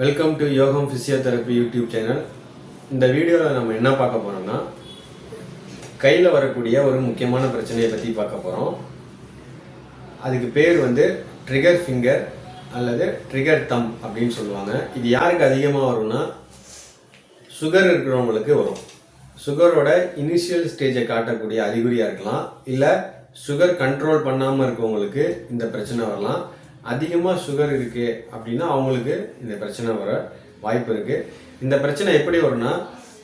Welcome to Yogam physiotherapy YouTube channel இந்த வீடியோவில் நம்ம என்ன பார்க்க போகிறோம்னா கையில் வரக்கூடிய ஒரு முக்கியமான பிரச்சனையை பற்றி பார்க்க போகிறோம் அதுக்கு பேர் வந்து ட்ரிகர் ஃபிங்கர் அல்லது ட்ரிகர் தம் அப்படின்னு சொல்லுவாங்க. இது யாருக்கு அதிகமாக வரும்னா சுகர் இருக்கிறவங்களுக்கு வரும். சுகரோட இனிஷியல் ஸ்டேஜை காட்டக்கூடிய அறிகுறியாக இருக்கலாம். இல்லை சுகர் கண்ட்ரோல் பண்ணாமல் இருக்கவங்களுக்கு இந்த பிரச்சனை வரலாம். அதிகமாக சுகர் இருக்குது அப்படின்னா அவங்களுக்கு இந்த பிரச்சனை வர வாய்ப்பு இருக்குது இந்த பிரச்சனை எப்படி வரும்னா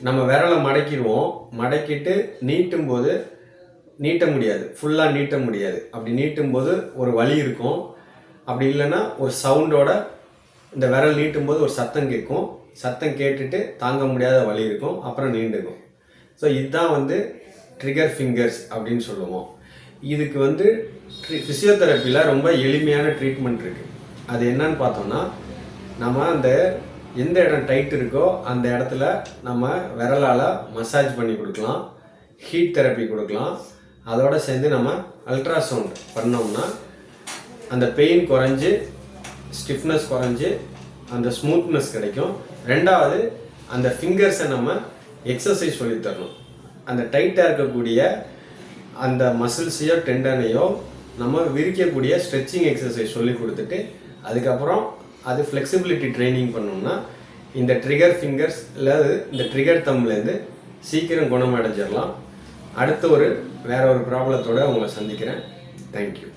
நம்ம விரலை மடக்கிடுவோம். மடக்கிட்டு நீட்டும் போது நீட்ட முடியாது. ஃபுல்லாக நீட்ட முடியாது. அப்படி நீட்டும் போது ஒரு வலி இருக்கும். அப்படி இல்லைன்னா ஒரு சவுண்டோட இந்த விரல் நீட்டும் போது ஒரு சத்தம் கேட்கும். சத்தம் கேட்டுட்டு தாங்க முடியாத வலி இருக்கும். அப்புறம் நீண்டுக்கும். ஸோ இதுதான் வந்து ட்ரிகர் ஃபிங்கர்ஸ் அப்படின்னு சொல்லுவோம். இதுக்கு வந்து ஃபிசியோதெரப்பியில் ரொம்ப எளிமையான ட்ரீட்மெண்ட் இருக்குது அது என்னன்னு பார்த்தோம்னா நம்ம அந்த எந்த இடம் டைட் இருக்கோ அந்த இடத்துல நம்ம விரலால் மசாஜ் பண்ணி கொடுக்கலாம். ஹீட் தெரப்பி கொடுக்கலாம். அதோட சேர்ந்து நம்ம அல்ட்ராசவுண்ட் பண்ணோம்னா அந்த பெயின் குறைஞ்சி ஸ்டிஃப்னஸ் குறைஞ்சி அந்த ஸ்மூத்னஸ் கிடைக்கும். ரெண்டாவது அந்த ஃபிங்கர்ஸை நம்ம எக்ஸசைஸ் சொல்லி தரணும். அந்த டைட்டாக இருக்கக்கூடிய அந்த மசில்ஸையோ டெண்டனையோ நம்ம விரிக்கக்கூடிய ஸ்ட்ரெச்சிங் எக்ஸசைஸ் சொல்லி கொடுத்துட்டு அதுக்கப்புறம் அது ஃப்ளெக்சிபிலிட்டி ட்ரைனிங் பண்ணோம்னா இந்த ட்ரிகர் ஃபிங்கர்ஸ் இல்லாது இந்த ட்ரிகர் தம்லேருந்து சீக்கிரம் குணமடைஞ்சிடலாம் அடுத்த ஒரு வேற ஒரு ப்ராப்ளத்தோடு உங்களை சந்திக்கிறேன். தேங்க்யூ